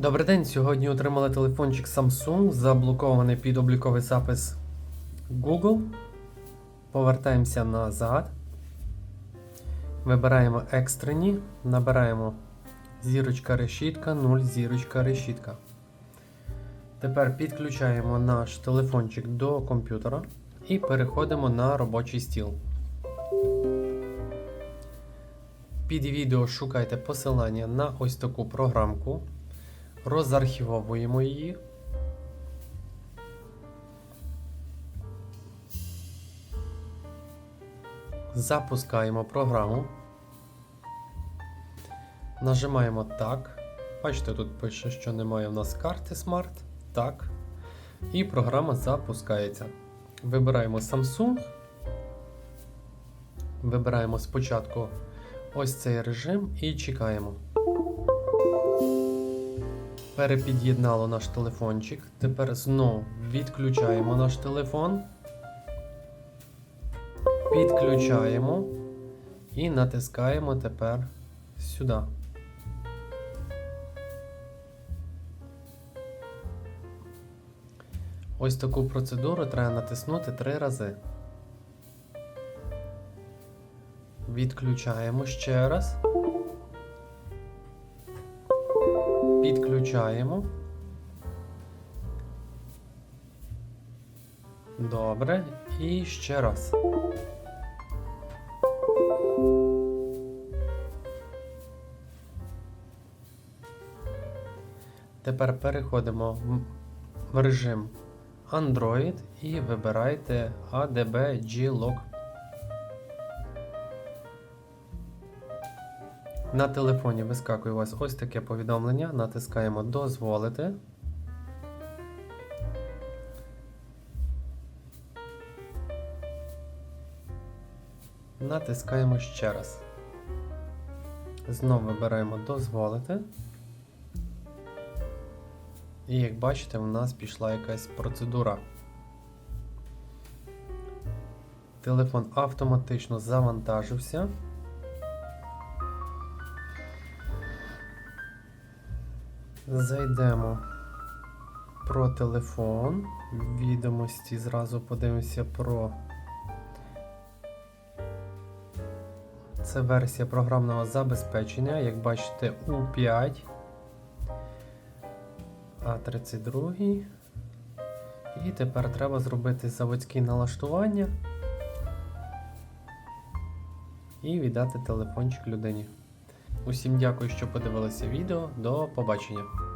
Добрий день. Сьогодні отримали телефончик Samsung, заблокований під обліковий запис Google. Повертаємося назад. Вибираємо екстрені, набираємо зірочка решітка, 0 зірочка решітка. Тепер підключаємо наш телефончик до комп'ютера і переходимо на робочий стіл. Під відео шукайте посилання на ось таку програмку. Розархівовуємо її. Запускаємо програму. Нажимаємо так. Бачите, тут пише, що немає в нас карти Smart. Так. І програма запускається. Вибираємо Samsung. Вибираємо спочатку ось цей режим і чекаємо. Перепід'єднало наш телефончик. Тепер знову відключаємо наш телефон. Підключаємо і натискаємо тепер сюди. Ось таку процедуру треба натиснути три рази. Відключаємо ще раз. Підключаємо. Добре. І ще раз. Тепер переходимо в режим Android і вибирайте ADB G-Log. На телефоні вискакує у вас ось таке повідомлення. Натискаємо Дозволити. Натискаємо ще раз. Знову вибираємо Дозволити. І як бачите, у нас пішла якась процедура. Телефон автоматично завантажився. Зайдемо про телефон. Відомості зразу подивимося про. Це версія програмного забезпечення. Як бачите, U5. А32. І тепер треба зробити заводські налаштування і віддати телефончик людині. Усім дякую, що подивилися відео. До побачення!